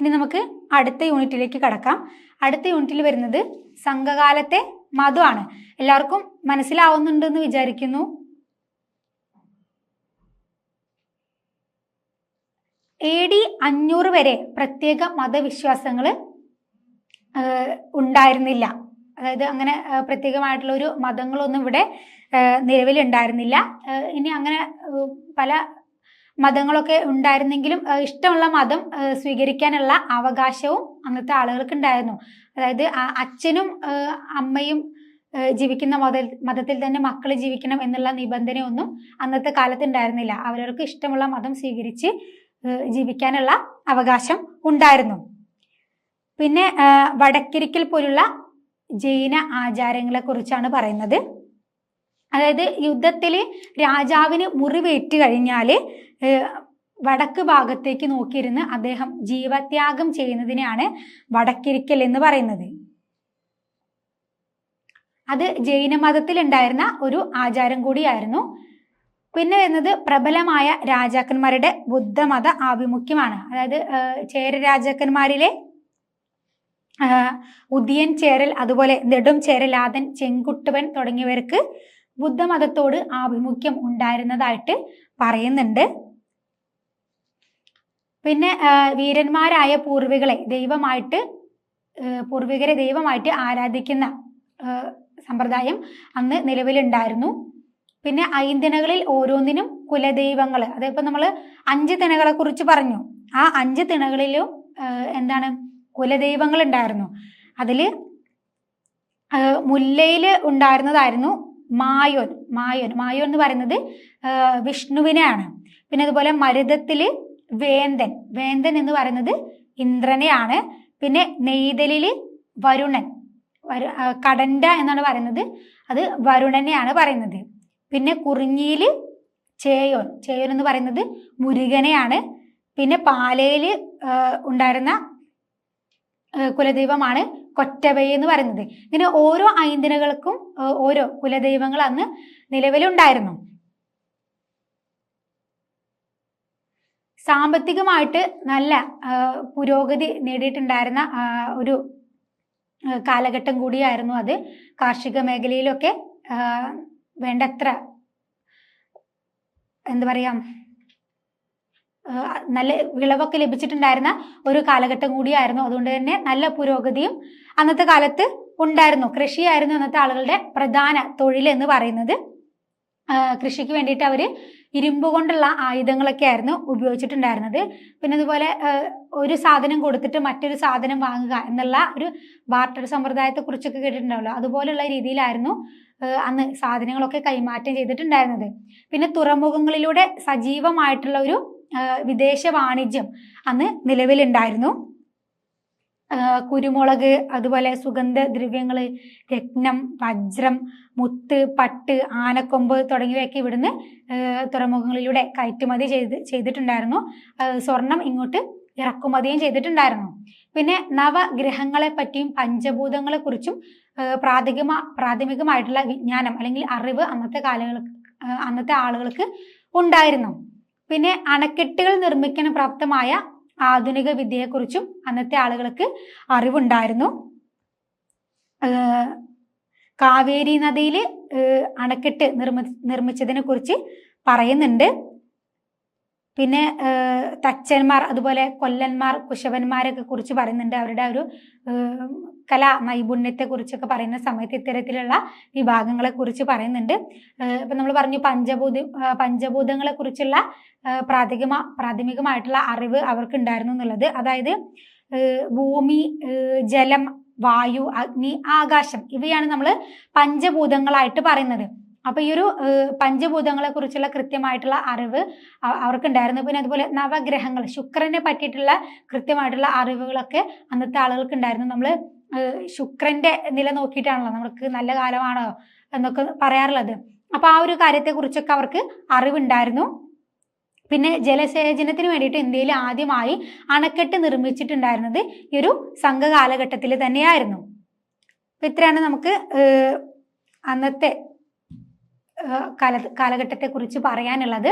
ഇനി നമുക്ക് അടുത്ത യൂണിറ്റിലേക്ക് കടക്കാം. അടുത്ത യൂണിറ്റിൽ വരുന്നത് സംഘകാലത്തെ മധുവാണ് എല്ലാവർക്കും മനസ്സിലാവുന്നുണ്ടെന്ന് വിചാരിക്കുന്നു. എ ഡി അഞ്ഞൂറ് വരെ പ്രത്യേക മതവിശ്വാസങ്ങൾ ഉണ്ടായിരുന്നില്ല. അതായത് അങ്ങനെ പ്രത്യേകമായിട്ടുള്ള ഒരു മതങ്ങളൊന്നും ഇവിടെ നിലവിലുണ്ടായിരുന്നില്ല ഇനി അങ്ങനെ പല മതങ്ങളൊക്കെ ഉണ്ടായിരുന്നെങ്കിലും ഇഷ്ടമുള്ള മതം സ്വീകരിക്കാനുള്ള അവകാശവും അന്നത്തെ ആളുകൾക്ക് ഉണ്ടായിരുന്നു അതായത് അച്ഛനും അമ്മയും ജീവിക്കുന്ന മത മതത്തിൽ തന്നെ മക്കൾ ജീവിക്കണം എന്നുള്ള നിബന്ധനയൊന്നും അന്നത്തെ കാലത്ത് ഉണ്ടായിരുന്നില്ല അവരവർക്ക് ഇഷ്ടമുള്ള മതം സ്വീകരിച്ച് ജീവിക്കാനുള്ള അവകാശം ഉണ്ടായിരുന്നു. പിന്നെ വടക്കിരിക്കൽ പോലുള്ള ജൈന ആചാരങ്ങളെ കുറിച്ചാണ് പറയുന്നത്. അതായത് യുദ്ധത്തിൽ രാജാവിന് മുറിവേറ്റ് കഴിഞ്ഞാൽ വടക്ക് ഭാഗത്തേക്ക് നോക്കിയിരുന്ന് അദ്ദേഹം ജീവത്യാഗം ചെയ്യുന്നതിനെയാണ് വടക്കിരിക്കൽ എന്ന് പറയുന്നത്. അത് ജൈനമതത്തിൽ ഉണ്ടായിരുന്ന ഒരു ആചാരം കൂടിയായിരുന്നു. പിന്നെ വരുന്നത് പ്രബലമായ രാജാക്കന്മാരുടെ ബുദ്ധമത ആഭിമുഖ്യമാണ്. അതായത് ചേര രാജാക്കന്മാരിലെ ഉദിയൻ ചേരൽ അതുപോലെ നെടും ചേരലാതൻ ചെങ്കുട്ടുവൻ തുടങ്ങിയവർക്ക് ബുദ്ധമതത്തോട് ആഭിമുഖ്യം ഉണ്ടായിരുന്നതായിട്ട് പറയുന്നുണ്ട്. പിന്നെ വീരന്മാരായ പൂർവികളെ ദൈവമായിട്ട് പൂർവികരെ ദൈവമായിട്ട് ആരാധിക്കുന്ന സമ്പ്രദായം അന്ന് നിലവിലുണ്ടായിരുന്നു. പിന്നെ ഐന്തിനകളിൽ ഓരോന്നിനും കുലദൈവങ്ങൾ അതിപ്പോൾ നമ്മൾ അഞ്ച് തിണകളെ കുറിച്ച് പറഞ്ഞു. ആ അഞ്ച് തിണകളിലും എന്താണ്? കുലദൈവങ്ങൾ ഉണ്ടായിരുന്നു അതിൽ മുല്ലയിൽ ഉണ്ടായിരുന്നതായിരുന്നു മായോൻ. മായോൻ. മായോൻ എന്ന് പറയുന്നത് വിഷ്ണുവിനെയാണ്. പിന്നെ അതുപോലെ മരുതത്തിൽ വേന്തൻ. വേന്തൻ എന്ന് പറയുന്നത് ഇന്ദ്രനെയാണ്. പിന്നെ നെയ്തലിൽ വരുണൻ. വരു കടണ്ട എന്നാണ് പറയുന്നത്. അത് വരുണനെയാണ് പറയുന്നത്. പിന്നെ കുറിഞ്ഞിയിൽ ചേയോൻ. ചേയോൻ എന്ന് പറയുന്നത് മുരുകനെയാണ്. പിന്നെ പാലയിൽ ഉണ്ടായിരുന്ന കുലദൈവമാണ് കൊറ്റവൈ എന്ന് പറയുന്നത്. ഇങ്ങനെ ഓരോ ഐന്ദനകൾക്കും ഓരോ കുലദൈവങ്ങൾ അന്ന് നിലവിലുണ്ടായിരുന്നു. സാമ്പത്തികമായിട്ട് നല്ല പുരോഗതി നേടിയിട്ടുണ്ടായിരുന്ന ഒരു കാലഘട്ടം കൂടിയായിരുന്നു അത്. കാർഷിക മേഖലയിലൊക്കെ വേണ്ടത്ര എന്താ പറയാ നല്ല വിളവൊക്കെ ലഭിച്ചിട്ടുണ്ടായിരുന്ന ഒരു കാലഘട്ടം കൂടിയായിരുന്നു. അതുകൊണ്ട് തന്നെ നല്ല പുരോഗതിയും അന്നത്തെ കാലത്ത് ഉണ്ടായിരുന്നു. കൃഷിയായിരുന്നു അന്നത്തെ ആളുകളുടെ പ്രധാന തൊഴിൽ എന്ന് പറയുന്നത്. കൃഷിക്ക് വേണ്ടിയിട്ട് അവർ ഇരുമ്പ് കൊണ്ടുള്ള ആയുധങ്ങളൊക്കെ ആയിരുന്നു ഉപയോഗിച്ചിട്ടുണ്ടായിരുന്നത്. പിന്നെ അതുപോലെ ഒരു സാധനം കൊടുത്തിട്ട് മറ്റൊരു സാധനം വാങ്ങുക എന്നുള്ള ഒരു ബാർട്ടർ സമ്പ്രദായത്തെ കുറിച്ചൊക്കെ അതുപോലെയുള്ള അതുപോലുള്ള രീതിയിലായിരുന്നു അന്ന് സാധനങ്ങളൊക്കെ കൈമാറ്റം ചെയ്തിട്ടുണ്ടായിരുന്നത്. പിന്നെ തുറമുഖങ്ങളിലൂടെ സജീവമായിട്ടുള്ള ഒരു വിദേശ വാണിജ്യം അന്ന് നിലവിലുണ്ടായിരുന്നു. കുരുമുളക് അതുപോലെ സുഗന്ധ ദ്രവ്യങ്ങൾ രത്നം വജ്രം മുത്ത് പട്ട് ആനക്കൊമ്പ് തുടങ്ങിയവയൊക്കെ ഇവിടുന്ന് തുറമുഖങ്ങളിലൂടെ കയറ്റുമതി ചെയ്ത് ചെയ്തിട്ടുണ്ടായിരുന്നു. സ്വർണം ഇങ്ങോട്ട് ഇറക്കുമതിയും ചെയ്തിട്ടുണ്ടായിരുന്നു. പിന്നെ നവഗ്രഹങ്ങളെ പറ്റിയും പഞ്ചഭൂതങ്ങളെ കുറിച്ചും പ്രാഥമിക പ്രാഥമികമായിട്ടുള്ള വിജ്ഞാനം അല്ലെങ്കിൽ അറിവ് അന്നത്തെ കാലങ്ങൾക്ക് അന്നത്തെ ആളുകൾക്ക് ഉണ്ടായിരുന്നു. പിന്നെ അണക്കെട്ടുകൾ നിർമ്മിക്കാൻ പ്രാപ്തമായ ആധുനിക വിദ്യയെക്കുറിച്ചും അന്നത്തെ ആളുകൾക്ക് അറിവുണ്ടായിരുന്നു. കാവേരി നദിയിൽ അണക്കെട്ട് നിർമ്മി നിർമ്മിച്ചതിനെ കുറിച്ച് പറയുന്നുണ്ട്. പിന്നെ തച്ചന്മാർ അതുപോലെ കൊല്ലന്മാർ കുശവന്മാരൊക്കെ കുറിച്ച് പറയുന്നുണ്ട്. അവരുടെ ഒരു കലാ നൈപുണ്യത്തെ കുറിച്ചൊക്കെ പറയുന്ന സമയത്ത് ഇത്തരത്തിലുള്ള വിഭാഗങ്ങളെ കുറിച്ച് പറയുന്നുണ്ട്. ഇപ്പൊ നമ്മൾ പറഞ്ഞു പഞ്ചഭൂത പഞ്ചഭൂതങ്ങളെ കുറിച്ചുള്ള പ്രാഥമിക പ്രാഥമികമായിട്ടുള്ള അറിവ് അവർക്ക് ഉണ്ടായിരുന്നു എന്നുള്ളത്. അതായത് ഭൂമി ജലം വായു അഗ്നി ആകാശം ഇവയാണ് നമ്മൾ പഞ്ചഭൂതങ്ങളായിട്ട് പറയുന്നത്. അപ്പൊ ഈ ഒരു പഞ്ചഭൂതങ്ങളെ കുറിച്ചുള്ള കൃത്യമായിട്ടുള്ള അറിവ് അവർക്കുണ്ടായിരുന്നു. പിന്നെ അതുപോലെ നവഗ്രഹങ്ങൾ ശുക്രനെ പറ്റിയിട്ടുള്ള കൃത്യമായിട്ടുള്ള അറിവുകളൊക്കെ അന്നത്തെ ആളുകൾക്ക് ഉണ്ടായിരുന്നു നമ്മൾ ശുക്രന്റെ നില നോക്കിയിട്ടാണല്ലോ നമ്മൾക്ക് നല്ല കാലമാണോ എന്നൊക്കെ പറയാറുള്ളത്. അപ്പൊ ആ ഒരു കാര്യത്തെ കുറിച്ചൊക്കെ അവർക്ക് അറിവുണ്ടായിരുന്നു. പിന്നെ ജലസേചനത്തിന് വേണ്ടിയിട്ട് ഇന്ത്യയിൽ ആദ്യമായി അണക്കെട്ട് നിർമ്മിച്ചിട്ടുണ്ടായിരുന്നത് ഈ ഒരു സംഘകാലഘട്ടത്തിൽ തന്നെയായിരുന്നു. ഇത്രയാണ് നമുക്ക് അന്നത്തെ കാല കാലഘട്ടത്തെ കുറിച്ച് പറയാനുള്ളത്